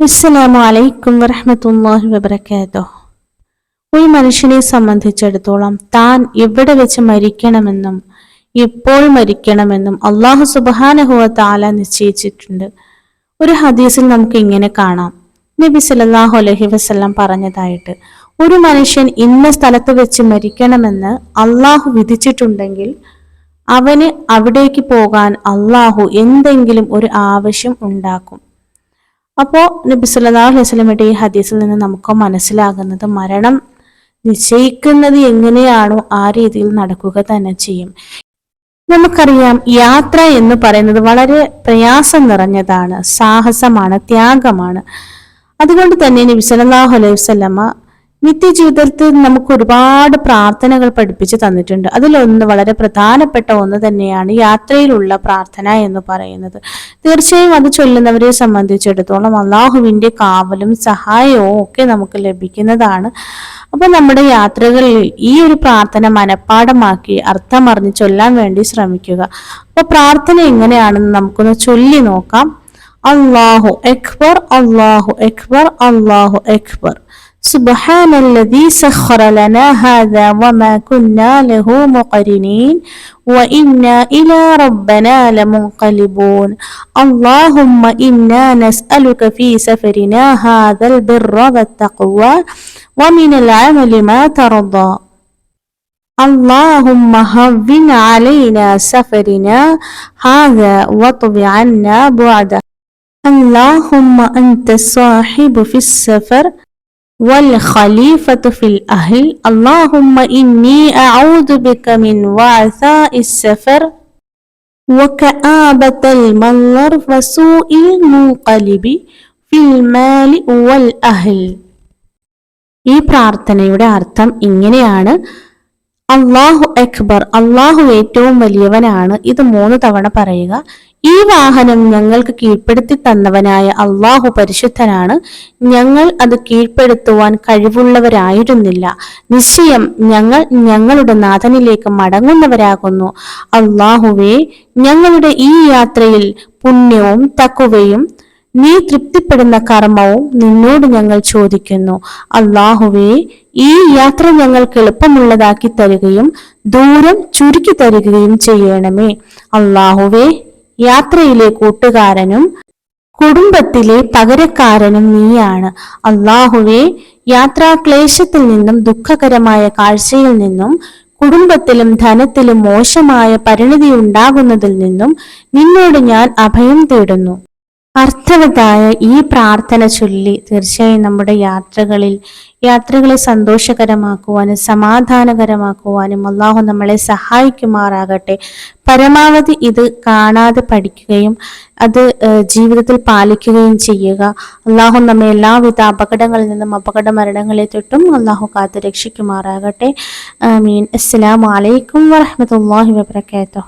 അസ്സലാമു അലൈക്കും വറഹമത്തല്ലാഹി വബർക്കാത്തോ ഒരു മനുഷ്യനെ സംബന്ധിച്ചിടത്തോളം താൻ എവിടെ വെച്ച് മരിക്കണമെന്നും എപ്പോൾ മരിക്കണമെന്നും അള്ളാഹു സുബാനഹുവ താല നിശ്ചയിച്ചിട്ടുണ്ട്. ഒരു ഹദീസിൽ നമുക്ക് ഇങ്ങനെ കാണാം. നബി സല്ലാഹു അലഹി വസ്ല്ലാം പറഞ്ഞതായിട്ട് ഒരു മനുഷ്യൻ ഇന്ന സ്ഥലത്ത് വെച്ച് മരിക്കണമെന്ന് അള്ളാഹു വിധിച്ചിട്ടുണ്ടെങ്കിൽ അവന് അവിടേക്ക് പോകാൻ അള്ളാഹു എന്തെങ്കിലും ഒരു ആവശ്യം ഉണ്ടാക്കും. അപ്പോൾ നബി സല്ലല്ലാഹു ഈ ഹദീസിൽ നിന്ന് നമുക്ക് മനസ്സിലാകുന്നത് മരണം നിശ്ചയിക്കുന്നത് എങ്ങനെയാണോ ആ രീതിയിൽ നടക്കുക തന്നെ ചെയ്യും. നമുക്കറിയാം യാത്ര എന്ന് പറയുന്നത് വളരെ പ്രയാസം നിറഞ്ഞതാണ് സാഹസമാണ് ത്യാഗമാണ്. അതുകൊണ്ട് തന്നെ നബി സല്ലല്ലാഹു അലൈഹി വസല്ലമ നിത്യജീവിതത്തിൽ നമുക്ക് ഒരുപാട് പ്രാർത്ഥനകൾ പഠിപ്പിച്ചു തന്നിട്ടുണ്ട്. അതിലൊന്ന് വളരെ പ്രധാനപ്പെട്ട ഒന്ന് തന്നെയാണ് യാത്രയിലുള്ള പ്രാർത്ഥന എന്ന് പറയുന്നത്. തീർച്ചയായും അത് ചൊല്ലുന്നവരെ സംബന്ധിച്ചിടത്തോളം അള്ളാഹുവിന്റെ കാവലും സഹായവും ഒക്കെ നമുക്ക് ലഭിക്കുന്നതാണ്. അപ്പൊ നമ്മുടെ യാത്രകളിൽ ഈ ഒരു പ്രാർത്ഥന മനഃപ്പാടമാക്കി അർത്ഥമറിഞ്ഞ് ചൊല്ലാൻ വേണ്ടി ശ്രമിക്കുക. അപ്പൊ പ്രാർത്ഥന എങ്ങനെയാണെന്ന് നമുക്കൊന്ന് ചൊല്ലി നോക്കാം. അള്ളാഹു അക്ബർ അള്ളാഹു അക്ബർ അള്ളാഹു അക്ബർ. سبحان الذي سخر لنا هذا وما كنا له مقرنين وإنا إلى ربنا لمنقلبون. اللهم إنا نسألك في سفرنا هذا البر والتقوى ومن العمل ما ترضى. اللهم هون علينا سفرنا هذا واطب عنا بعده. اللهم أنت الصاحب في السفر. والخليفة في الأهل اللهم إني أعوذ بك من وعثاء السفر وكآبة المنظر وسوء المنقلب في المال والأهل ഈ പ്രാർത്ഥനയുടെ അർത്ഥം ഇങ്ങനെയാണ് അള്ളാഹു അക്ബർ അള്ളാഹു ഏറ്റവും വലിയവനാണ്. ഇത് മൂന്ന് തവണ പറയുക. ഈ വാഹനം ഞങ്ങൾക്ക് കീഴ്പ്പെടുത്തി തന്നവനായ അള്ളാഹു പരിശുദ്ധനാണ്. ഞങ്ങൾ അത് കീഴ്പ്പെടുത്തുവാൻ കഴിവുള്ളവരായിരുന്നില്ല. നിശ്ചയം ഞങ്ങൾ ഞങ്ങളുടെ നാഥനിലേക്ക് മടങ്ങുന്നവരാകുന്നു. അള്ളാഹുവേ ഞങ്ങളുടെ ഈ യാത്രയിൽ പുണ്യവും തക്കുവയും നീ തൃപ്തിപ്പെടുന്ന കർമ്മവും നിന്നോട് ഞങ്ങൾ ചോദിക്കുന്നു. അള്ളാഹുവേ ഈ യാത്ര ഞങ്ങൾക്ക് എളുപ്പമുള്ളതാക്കി തരികയും ദൂരം ചുരുക്കി തരികയും ചെയ്യണമേ. അള്ളാഹുവേ യാത്രയിലെ കൂട്ടുകാരനും കുടുംബത്തിലെ പകരക്കാരനും നീയാണ്. അള്ളാഹുവെ യാത്രാക്ലേശത്തിൽ നിന്നും ദുഃഖകരമായ കാഴ്ചയിൽ നിന്നും കുടുംബത്തിലും ധനത്തിലും മോശമായ പരിണിതി ഉണ്ടാകുന്നതിൽ നിന്നും നിന്നോട് ഞാൻ അഭയം തേടുന്നു. അർത്ഥവത്തായ ഈ പ്രാർത്ഥന ചൊല്ലി തീർച്ചയായും നമ്മുടെ യാത്രകളിൽ യാത്രകളെ സന്തോഷകരമാക്കുവാനും സമാധാനകരമാക്കുവാനും അള്ളാഹു നമ്മളെ സഹായിക്കുമാറാകട്ടെ. പരമാവധി ഇത് കാണാതെ പഠിക്കുകയും അത് ജീവിതത്തിൽ പാലിക്കുകയും ചെയ്യുക. അള്ളാഹു നമ്മെ എല്ലാവിധ അപകടങ്ങളിൽ നിന്നും അപകട മരണങ്ങളെ തൊട്ടും അള്ളാഹു കാത്തു രക്ഷിക്കുമാറാകട്ടെ മീൻ അസ്സലാമലൈക്കും വറഹമത്തല്ലാഹി വാബർക്കാത്തു